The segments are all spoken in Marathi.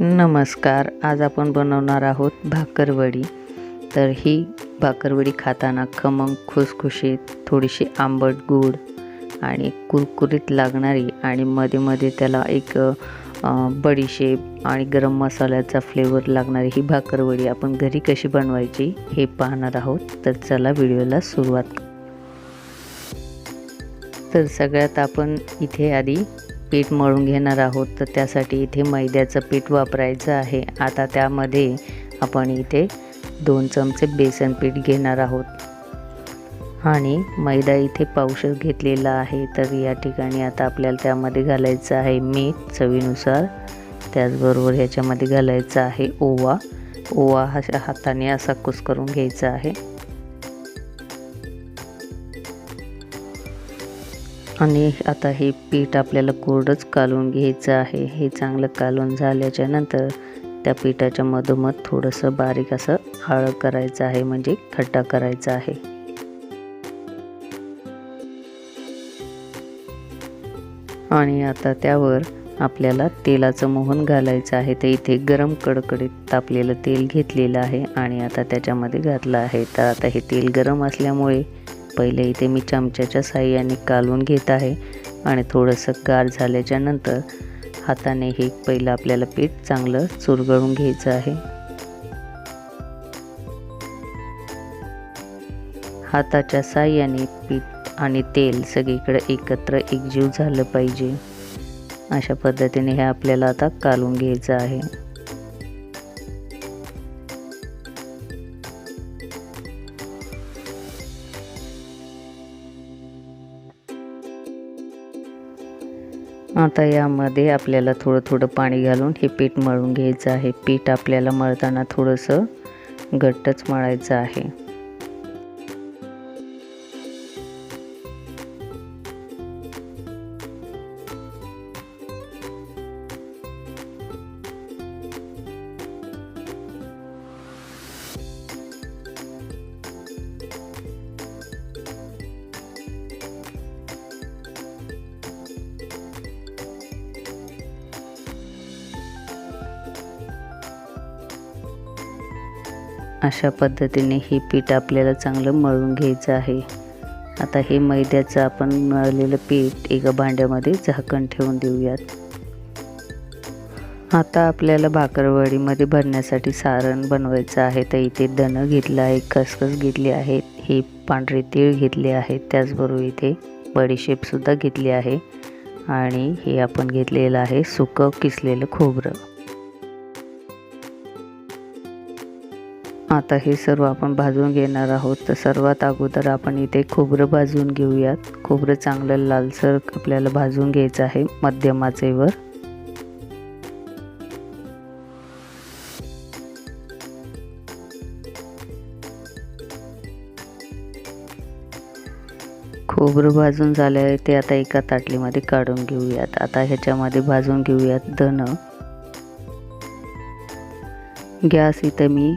नमस्कार आज आपण बनवणार आहोत भाकरवडी. तर ही भाकरवडी खाताना खमंग खुसखुशीत थोडीशी आंबट गूळ आणि कुरकुरीत लागणारी आणि मध्ये मध्ये त्याला एक बडीशेप आणि गरम मसाल्याचा फ्लेवर लागणारी ही भाकरवडी आपण घरी कशी बनवायची हे पाहणार आहोत. तर चला व्हिडिओला सुरुवात. तर सगळ्यात आपण इथे आधी पीठ मळून घेणार आहोत तर त्यासाठी इथे मैद्याचं पीठ वापरायचं आहे. आता त्यामध्ये आपण इथे दोन चमचे बेसन पीठ घेणार आहोत. आणि मैदा इथे पावशर घेतलेला आहे तर या ठिकाणी आता आपल्याला त्यामध्ये घालायचं आहे मीठ चवीनुसार. त्याचबरोबर ह्याच्यामध्ये घालायचं आहे ओवा. ओवा हा हाताने असा कुस करून घ्यायचा आहे. आणि आता हे पीठ आपल्याला कोरडंच कालून घ्यायचं आहे. हे चांगलं कालून झाल्याच्यानंतर त्या पिठाच्या मधोमध थोडंसं बारीक असं हळद करायचं आहे म्हणजे खड्डा करायचा आहे. आणि आता त्यावर आपल्याला तेलाचं मोहन घालायचं आहे. तर इथे गरम कडकडीत तापलेलं तेल घेतलेलं आहे आणि आता त्याच्यामध्ये घातलं आहे. तर आता हे तेल गरम असल्यामुळे पहिले इथे मी चमच्याच्या साह्याने कालवून घेत आहे आणि थोडंसं गार झाल्याच्यानंतर हाताने हे पहिलं आपल्याला पीठ चांगलं चुरगळून घ्यायचं आहे. हाताच्या साह्याने पीठ आणि तेल सगळीकडे एकत्र एकजीव झालं पाहिजे. अशा पद्धतीने हे आपल्याला आता कालून घ्यायचं आहे. आता यामध्ये आपल्याला थोडं थोडं पाणी घालून हे पीठ मळून घ्यायचं आहे. पीठ आपल्याला मळताना थोडंसं घट्टच मळायचं आहे. अशा पद्धतीने हे पीठ आपल्याला चांगलं मळून घ्यायचं आहे. आता हे मैद्याचं आपण मळलेलं पीठ एका भांड्यामध्ये झाकण ठेवून देऊयात. आता आपल्याला भाकरवडीमध्ये भरण्यासाठी सारण बनवायचं आहे. तर इथे दणं घेतलं आहे खसखस घेतली आहे हे पांढरे तीळ घेतले आहेत. त्याचबरोबर इथे बडीशेपसुद्धा घेतली आहे. आणि हे आपण घेतलेलं आहे सुकं किसलेलं खोबरं. आता हे सर्व आपण भाजून घेणार आहोत. तर सर्वात अगोदर आपण इथे खोबरं भाजून घेऊयात. खोबरं चांगलं लालसर आपल्याला भाजून घ्यायचं आहे मध्यम आचेवर खोबरं भाजून झालं आहे ते आता एका ताटलीमध्ये काढून घेऊयात. आता ह्याच्यामध्ये भाजून घेऊयात धन. गॅस इथं मी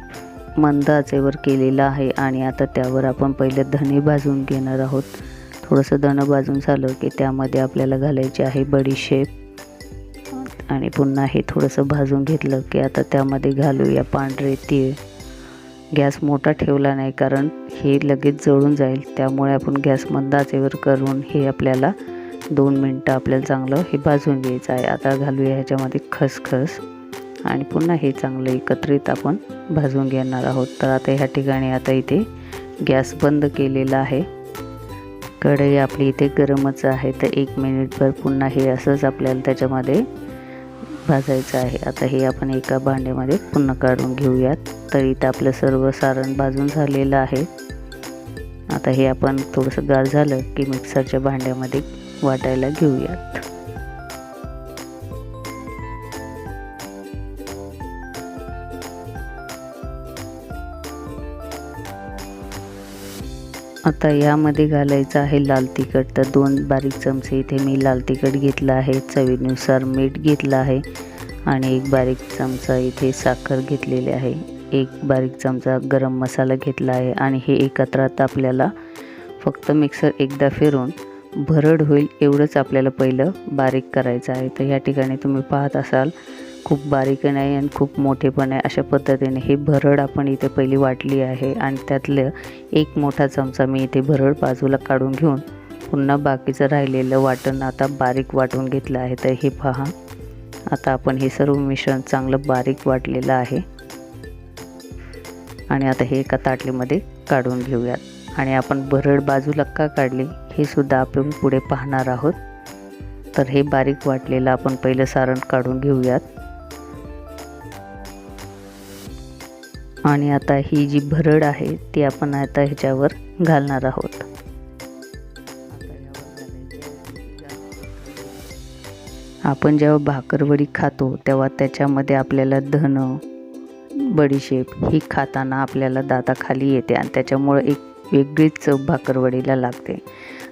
मंद आचेवर केलेला आहे आणि आता त्यावर आपण पहिले धने भाजून घेणार आहोत. थोडंसं धनं भाजून झालं की त्यामध्ये आपल्याला घालायचे आहे बडीशेप आणि पुन्हा हे थोडंसं भाजून घेतलं की आता त्यामध्ये घालूया पांढरे तीळ. गॅस मोठा ठेवला नाही कारण हे लगेच जळून जाईल. त्यामुळे आपण गॅस मंद आचेवर करून हे आपल्याला दोन मिनटं आपल्याला चांगलं हे भाजून घ्यायचं आहे. आता घालूया ह्याच्यामध्ये खसखस. आणि पुन्हा हे चांगलं एकत्रित आपण भाजून घेणार आहोत. तर आता ह्या ठिकाणी आता इथे गॅस बंद केलेला आहे. कढई आपली इथे गरमच आहे. तर एक मिनिटभर पुन्हा हे असंच आपल्याला त्याच्यामध्ये भाजायचं आहे. आता हे आपण एका भांड्यामध्ये पुन्हा काढून घेऊयात. तर इथं आपलं सर्व सारण भाजून झालेलं आहे. आता हे आपण थोडंसं गार झालं की मिक्सरच्या भांड्यामध्ये वाटायला घेऊयात. आता यामध्ये घालायचं आहे लाल तिखट. तर दोन बारीक चमचे इथे मी लाल तिखट घेतलं आहे. चवीनुसार मीठ घेतलं आहे. आणि एक बारीक चमचा इथे साखर घेतलेली आहे. एक बारीक चमचा गरम मसाला घेतला आहे. आणि हे एकत्रात आपल्याला फक्त मिक्सर एकदा फिरून भरड होईल एवढंच आपल्याला पहिलं बारीक करायचं आहे. तर या ठिकाणी तुम्ही पाहत असाल खूप बारीक नाही आणि खूप मोठे पण आहे. अशा पद्धतीने ही भरड आपण इथे पहिली वाटली आहे आणि त्यातलं एक मोठा चमचा मी इथे भरड बाजूला काढून घेऊन पुन्हा बाकीचं राहिलेलं वाटण आता बारीक वाटून घेतलं आहे. तर हे पहा आता आपण हे सर्व मिश्रण चांगलं बारीक वाटलेलं आहे. आणि आता हे एका ताटलीमध्ये काढून घेऊयात. आणि आपण भरड बाजूला का काढली हे सुद्धा आपण पुढे पाहणार आहोत. तर हे बारीक वाटलेलं आपण पहिलं सारण काढून घेऊयात. आणि आता ही जी भरड आहे ती आपण आता ह्याच्यावर घालणार आहोत. आपण जेव्हा भाकरवडी खातो तेव्हा त्याच्यामध्ये आपल्याला धन बडीशेप ही खाताना आपल्याला दाताखाली येते आणि त्याच्यामुळं एक वेगळीच चव भाकरवडीला लागते.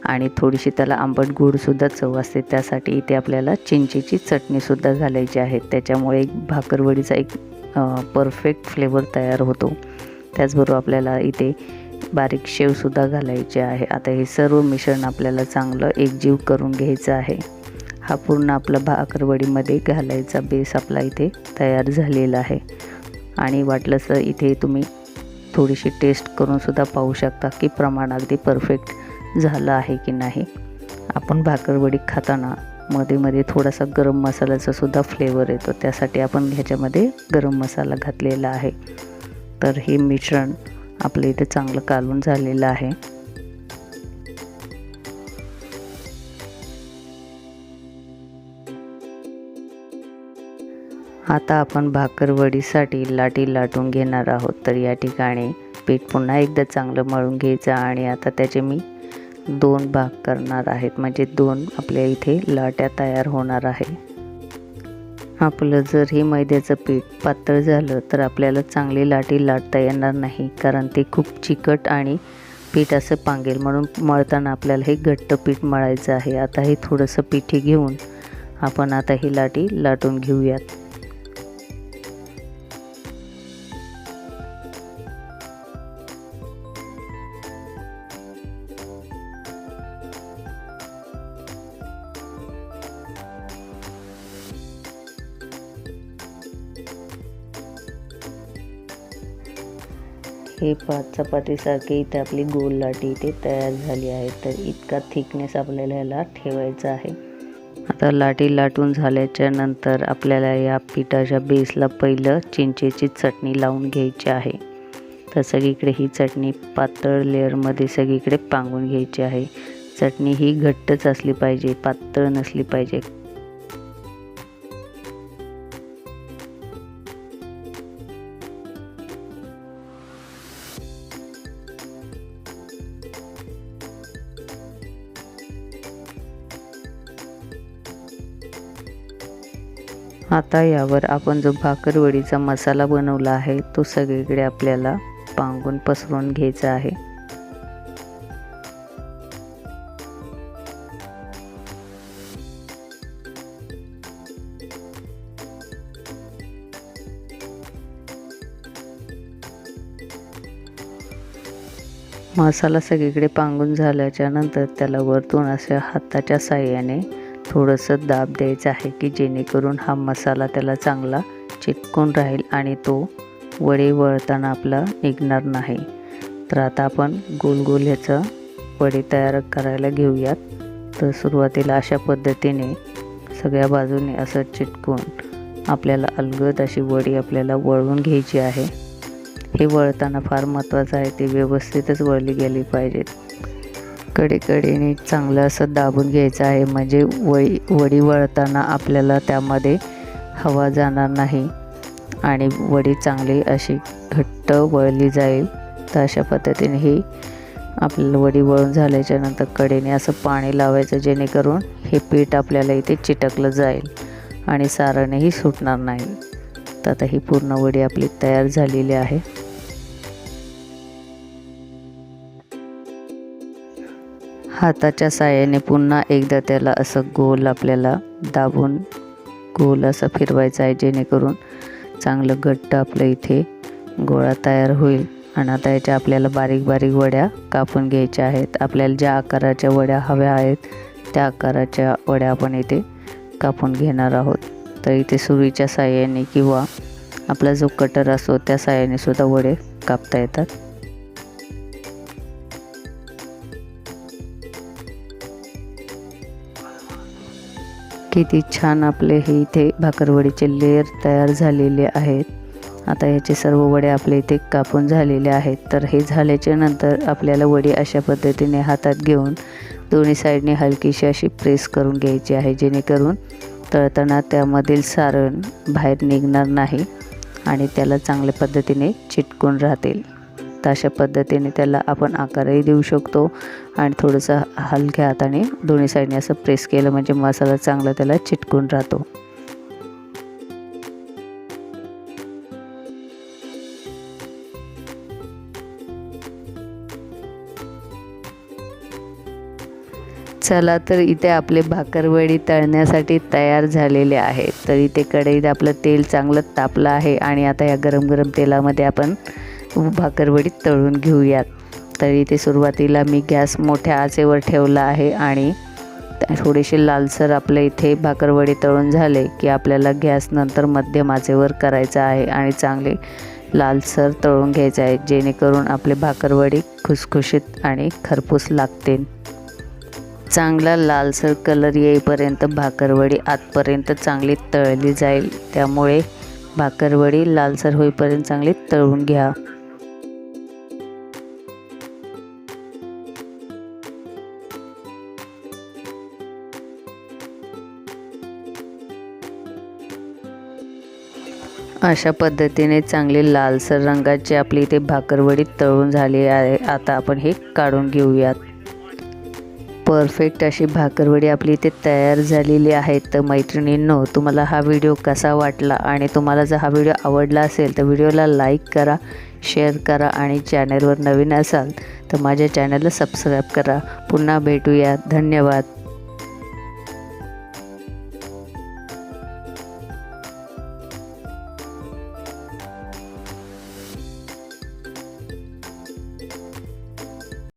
आणि थोडीशी त्याला आंबट गोडसुद्धा चव असते. त्यासाठी इथे आपल्याला चिंचेची चटणीसुद्धा घालायची आहे. त्याच्यामुळे एक भाकरवडीचा एक परफेक्ट फ्लेवर तयार होतो. त्याचबरोबर आपल्याला इथे बारीक शेवसुद्धा घालायचे आहे. आता हे सर्व मिश्रण आपल्याला चांगलं एकजीव करून घ्यायचं आहे. हा पूर्ण आपला भाकरवडीमध्ये घालायचा बेस आपला इथे तयार झालेला आहे. आणि वाटलंच तर इथे तुम्ही थोडीशी टेस्ट करूनसुद्धा पाहू शकता की प्रमाण अगदी परफेक्ट झालं आहे की नाही. आपण भाकरवडी खाताना मध्ये मध्ये थोडासा गरम मसाल्याचा सुद्धा फ्लेवर येतो. त्यासाठी आपण ह्याच्यामध्ये गरम मसाला घातलेला आहे. तर हे मिश्रण आपल्या इथे चांगलं कालून झालेलं आहे. आता आपण भाकरवडीसाठी लाटी लाटून घेणार आहोत. तर या ठिकाणी पीठ पुन्हा एकदा चांगलं मळून घ्यायचं आणि आता त्याचे मी दोन भाग करणार आहेत. म्हणजे दोन आपल्या इथे लाट्या तयार होणार आहे आपलं जर हे मैद्याचं पीठ पातळ झालं तर आपल्याला चांगली लाटी लाटता येणार नाही कारण ते खूप चिकट आणि पीठ असं पांगेल. म्हणून मळताना आपल्याला हे घट्ट पीठ मळायचं आहे. आता हे थोडंसं पिठी घेऊन आपण आता ही लाटी लाटून घेऊयात. हे पाच चपातीसारखी इथे आपली गोल लाटी इथे तयार झाली आहे. तर इतका थिकनेस आपल्याला ह्याला ठेवायचा आहे. आता लाटी लाटून झाल्याच्यानंतर आपल्याला या पिठाच्या बेसला पहिलं चिंचेची चटणी लावून घ्यायची आहे. तर सगळीकडे ही चटणी पातळ लेअरमध्ये सगळीकडे पांगून घ्यायची आहे. चटणी ही घट्टच असली पाहिजे पातळ नसली पाहिजे. आता यावर आपण जो भाकरवडीचा मसाला बनवला आहे तो सगळीकडे आपल्याला पांगून पसरून घ्यायचा आहे. मसाला सगळीकडे पांगून झाल्याच्यानंतर त्याला वरतून अशा हाताच्या साह्याने थोडंसं दाब द्यायचं आहे की जेणेकरून हा मसाला त्याला चांगला चिटकून राहील आणि तो वडे वळताना आपला निघणार नाही. तर आता आपण गोल गोल ह्याचं वडे तयार करायला घेऊयात. तर सुरुवातीला अशा पद्धतीने सगळ्या बाजूने असं चिटकून आपल्याला अलगद अशी वडी आपल्याला वळवून घ्यायची आहे. हे वळताना फार महत्त्वाचं आहे ते व्यवस्थितच वळली गेली पाहिजेत. कडेकडेने चांगलं असं दाबून घ्यायचं आहे. म्हणजे वळी वडी वळताना आपल्याला त्यामध्ये हवा जाणार नाही आणि वडी चांगली अशी घट्ट वळली जाईल. तर अशा पद्धतीने ही आपल्याला वडी वळून झाल्याच्यानंतर कडेने असं पाणी लावायचं जेणेकरून हे पीठ आपल्याला इथे चिटकलं जाईल आणि सारणही सुटणार नाही. तर आता ही पूर्ण वडी आपली तयार झालेली आहे. हाताच्या साह्याने पुन्हा एकदा त्याला असं गोल आपल्याला दाबून गोल असं फिरवायचं आहे जेणेकरून चांगलं घट्ट आपलं इथे गोळा तयार होईल. आणि आता याच्या आपल्याला बारीक बारीक वड्या कापून घ्यायच्या आहेत. आपल्याला ज्या आकाराच्या वड्या हव्या आहेत त्या आकाराच्या वड्या आपण इथे कापून घेणार आहोत. तर इथे सुरीच्या साह्याने किंवा आपला जो कटर असतो त्या साह्याने सुद्धा वडे कापता येतात. किती छान आपले हे इथे भाकरवडीचे लेअर तयार झालेले आहेत. आता याचे सर्व वडे आपले इथे कापून झालेले आहेत. तर हे झाल्याच्यानंतर आपल्याला वडी अशा पद्धतीने हातात घेऊन दोन्ही साईडने हलकीशी अशी प्रेस करून घ्यायची आहे जेणेकरून तळताना त्यामधील सारण बाहेर निघणार नाही आणि त्याला चांगल्या पद्धतीने चिटकून राहतील. तर अशा पद्धतीने त्याला आपण आकारही देऊ शकतो. आणि थोडंसं हलक्या हाताने दोन्ही साईडने असं प्रेस केलं म्हणजे मसाला चांगला त्याला चिटकून राहतो. चला तर इथे आपले भाकरवडी तळण्यासाठी तयार झालेले आहेत. तर इथे कढईत आपलं तेल चांगलं तापलं आहे आणि आता या गरम गरम तेलामध्ये आपण भाकरवडीत तळून घेऊयात. तर इथे सुरुवातीला मी गॅस मोठ्या आचेवर ठेवला आहे आणि थोडेसे लालसर आपल्या इथे भाकरवडी तळून झाले की आपल्याला गॅस नंतर मध्यम आचेवर करायचा आहे आणि चांगले लालसर तळून घ्यायचे आहे जेणेकरून आपले भाकरवडी खुसखुशीत आणि खरपूस लागतील. चांगला लालसर कलर येईपर्यंत भाकरवडी आतपर्यंत चांगली तळली जाईल. त्यामुळे भाकरवडी लालसर होईपर्यंत चांगली तळून घ्या. अशा पद्धतीने चांगली लालसर रंगाची आपली इथे भाकरवडी तळून झाली आहे. आता आपण हे काढून घेऊयात. परफेक्ट अशी भाकरवडी आपली इथे तयार झालेली आहे. तर मैत्रिणींनो तुम्हाला हा व्हिडिओ कसा वाटला आणि तुम्हाला जर हा व्हिडिओ आवडला असेल तर व्हिडिओला लाईक करा शेअर करा आणि चॅनलवर नवीन असाल तर माझ्या चॅनलला सबस्क्राईब करा. पुन्हा भेटूया. धन्यवाद.